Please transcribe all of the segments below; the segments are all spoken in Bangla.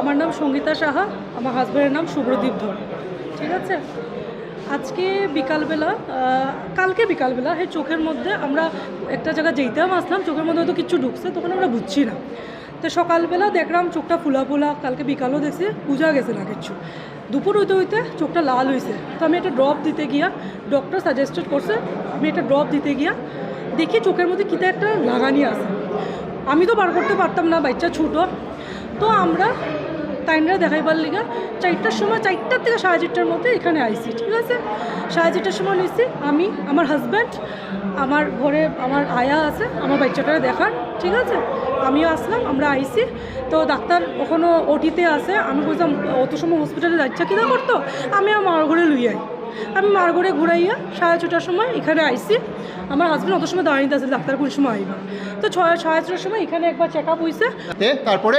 আমার নাম সঙ্গীতা সাহা, আমার হাজব্যান্ডের নাম শুভ্রদীপ ধর। ঠিক আছে? আজকে বিকালবেলা কালকে বিকালবেলা এই চোখের মধ্যে আমরা একটা জায়গায় যেইতাম আসলাম চোখের মধ্যে হয়তো কিছু ঢুকছে, তখন আমরা বুঝছি না। তো সকালবেলা দেখলাম চোখটা ফুলা ফুলা, কালকে বিকালও দেখছি, পূজা গেছে না কিছু। দুপুর হইতে হইতে চোখটা লাল হয়েছে তো আমি একটা ড্রপ দিতে গিয়া ডক্টর সাজেস্টেড করছে, আমি একটা ড্রপ দিতে গিয়া দেখি চোখের মধ্যে কিতা একটা লাগানি আছে। আমি তো বার করতে পারতাম না, বাচ্চা ছোটো। তো আমরা টাইমটা দেখাইবার লিগা চারটার সময়, চারটার থেকে সাড়ে চারটার মধ্যে এখানে আইসি, ঠিক আছে? সাড়ে চারটার সময় নিয়েছি আমি, আমার হাজব্যান্ড আমার ঘরে আমার আয়া আছে, আমার বাচ্চাটারে দেখার, ঠিক আছে? আমিও আসলাম, আমরা আইসি। তো ডাক্তার ওখানে ওটিতে আছে, আমি বলছিলাম অত সময় হসপিটালে যাচ্ছে কিনা করতো? আমি আমার মার ঘরে লুই আই। আমি মার ঘরে ঘুরাইয়া সাড়ে ছটার সময় এখানে আইসি। আমার হাজব্যান্ড অত সময় দাঁড়িয়ে আছে, ডাক্তার কোন সময় আইবা? তো ছয়, সাড়ে ছটার সময় এখানে একবার চেক আপ হয়েছে তারপরে?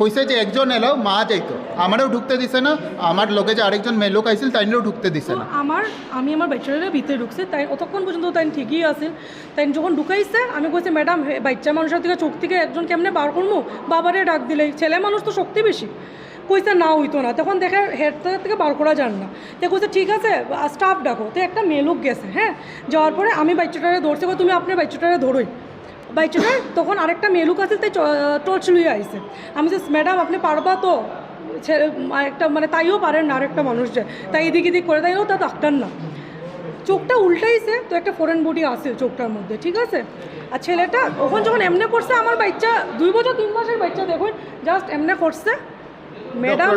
কইছে যে একজন এলো মা যাইতো। আমারও ঢুকতে দিছে না আমার লোকে যে আরেকজন মেয়ে লোক আইছিল তাইনেরও ঢুকতে দিছে না। আমার আমি আমার বাচ্চারা ভিতরে ঢুকছে তাই অতক্ষণ পর্যন্ত তাই ঠিকই আছে তাই যখন ঢুকাইছে আমি কইছি ম্যাডাম বাচ্চা মানুষের থেকে চোখ থেকে একজন কেমনে বার করব বাবারে ডাক দিলে ছেলে মানুষ তো শক্তি বেশি। কইছে না হইতো না। তখন দেখে হেড থেকে বার করা যান না। তো কইছে ঠিক আছে স্টাফ ডাকো। তো একটা মেয়ে লোক গেছে হ্যাঁ? যাওয়ার পরে আমি বাচ্চাটারে ধরছি তুমি আপনার বাচ্চাটারে ধরোই। বাচ্চাটা তখন আরেকটা মেলুক লোক আছে তাই টর্চ লুয়ে আইসে আমি যে ম্যাডাম আপনি পারবা তো? ছেলে একটা মানে তাইও পারেন না আরেকটা মানুষ যে। তাই এদিক এদিক করে তাইও তা ডাক্তার না। চোখটা উল্টাইছে, তো একটা ফরেন বডি আসে চোখটার মধ্যে, ঠিক আছে? আর ছেলেটা, ওখান যখন এমনে করছে, আমার বাচ্চা, দুই বছর, তিন মাসের বাচ্চা, দেখুন জাস্ট এমনে করছে। ম্যাডাম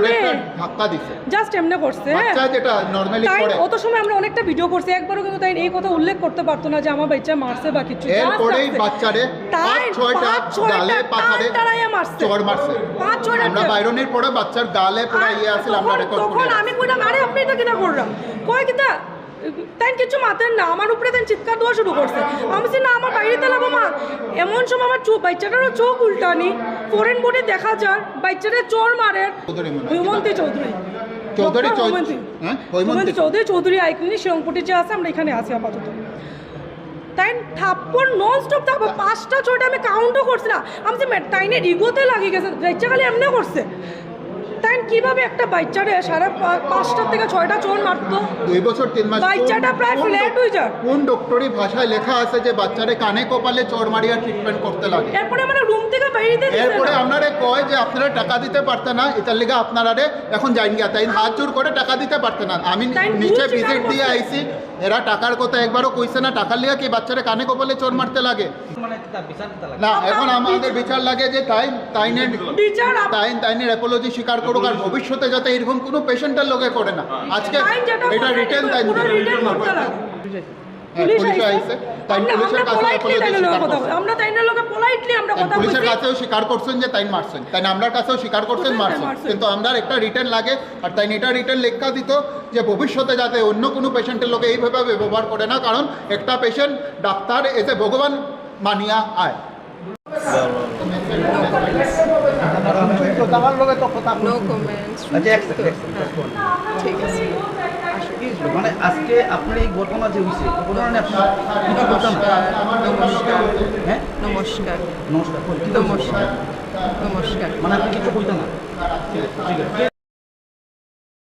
ধাক্কা দিছে। জাস্ট এমনে করছে হ্যাঁ? বাচ্চা যেটা নর্মালি করে অত সময় আমরা অনেকটা ভিডিও করছি একবারও কিন্তু তাই এই কথা উল্লেখ করতে পারতো না যে আমার বাচ্চা মারছে বা কিছু। এরপরেই। বাচ্চারে পাঁচ ছয়টা গালে পাথারে টান মারছে। চড় মারছে। পাঁচ ছয়টা আমরা বাইরনের পরে বাচ্চার গালে পুরো ইয়ে আমরা তখন আমি কইলাম আরে আপনি এটা কিনা করলাম? কয় কিতা? তাই কিছু মাতেন না আমার উপরে তাই চিৎকার দেওয়া শুরু করছে। আমি বলছি, না আমার বাইরেতে লাগবো মা। এমন সময় আমার চোখ বাচ্চাটারও চোখ উল্টানি। ফরেন বোর্ডে দেখা যার বাচ্চাটা চোর মারে। চৌধুরী হৈমন্তী চৌধুরী। চৌধুরী চৌধুরী। হ্যাঁ? হৈমন্তী। চৌধুরী চৌধুরী আইকনি শিলংপটি যে আছে আমরা এখানে আছি আপাতত। তাই থাপ্পড় নন স্টপ থাপ্পড়। পাঁচটা ছয়টা আমি কাউন্টও করছি না। আমি যে তাইনের ইগোতে লাগিয়ে গেছে। বাচ্চা খালি এমনি করছে। তাই কীভাবে একটা বাচ্চারে সাড়ে পাঁচটা থেকে ছয়টা চোর মারতো? দুই বছর তিন মাস বাচ্চাটা প্রায় ফ্ল্যাট হয়ে যায়। কোন ডক্টরি ভাষায় লেখা আছে যে বাচ্চারে কানে কপালে চোর মারিয়া ট্রিটমেন্ট করতে লাগে। এরপরে আমরা রুম থেকে বাইরে দিয়ে এরপরে আপনারা কয় যে আপনারা টাকা দিতে পারতেন না এটার লিগে আপনারা এখন যাইন গিয়া তাই হাত জোর করে টাকা দিতে পারতেন না। আমি নিচে ভিজিট দিয়ে। আইছি। এরা টাকার কথা একবারও কইছে না। টাকার লিগে কি বাচ্চারা কানে কপালে চোর মারতে লাগে? মানে না এখন আমাদের বিচার লাগে যে তাই তাইনের বিচার আপ- তাই তাইনের অ্যাপোলজি স্বীকার করুক আর ভবিষ্যতে যাতে এরকম কোনো পেশেন্টের লোকে করে না। আজকে তাই যেটা এটা বলে, রিটেন হ্যাঁ, পুলিশ আইছে। তাই স্বীকার। আমরা কথা পুলিশের কাছেও করছেন যে তাই মারছেন। তাই কাছেও স্বীকার করছেন মারছেন। কিন্তু আমরা একটা রিটার্ন লাগে আর তাই এটা রিটার্ন লেখা দিত যে ভবিষ্যতে যাতে অন্য কোনো পেশেন্টের লোকে এইভাবে ব্যবহার করে না কারণ একটা পেশেন্ট ডাক্তার এসে ভগবান মানিয়া আয়। ঠিক আছে। মানে আজকে আপনার এই ঘটনা যে হয়েছে ঘটনা নিয়ে আপনার কিছু নমস্কার। হ্যাঁ? নমস্কার। নমস্কার। নমস্কার। নমস্কার। মানে আপনি কিছু না? ঠিক আছে।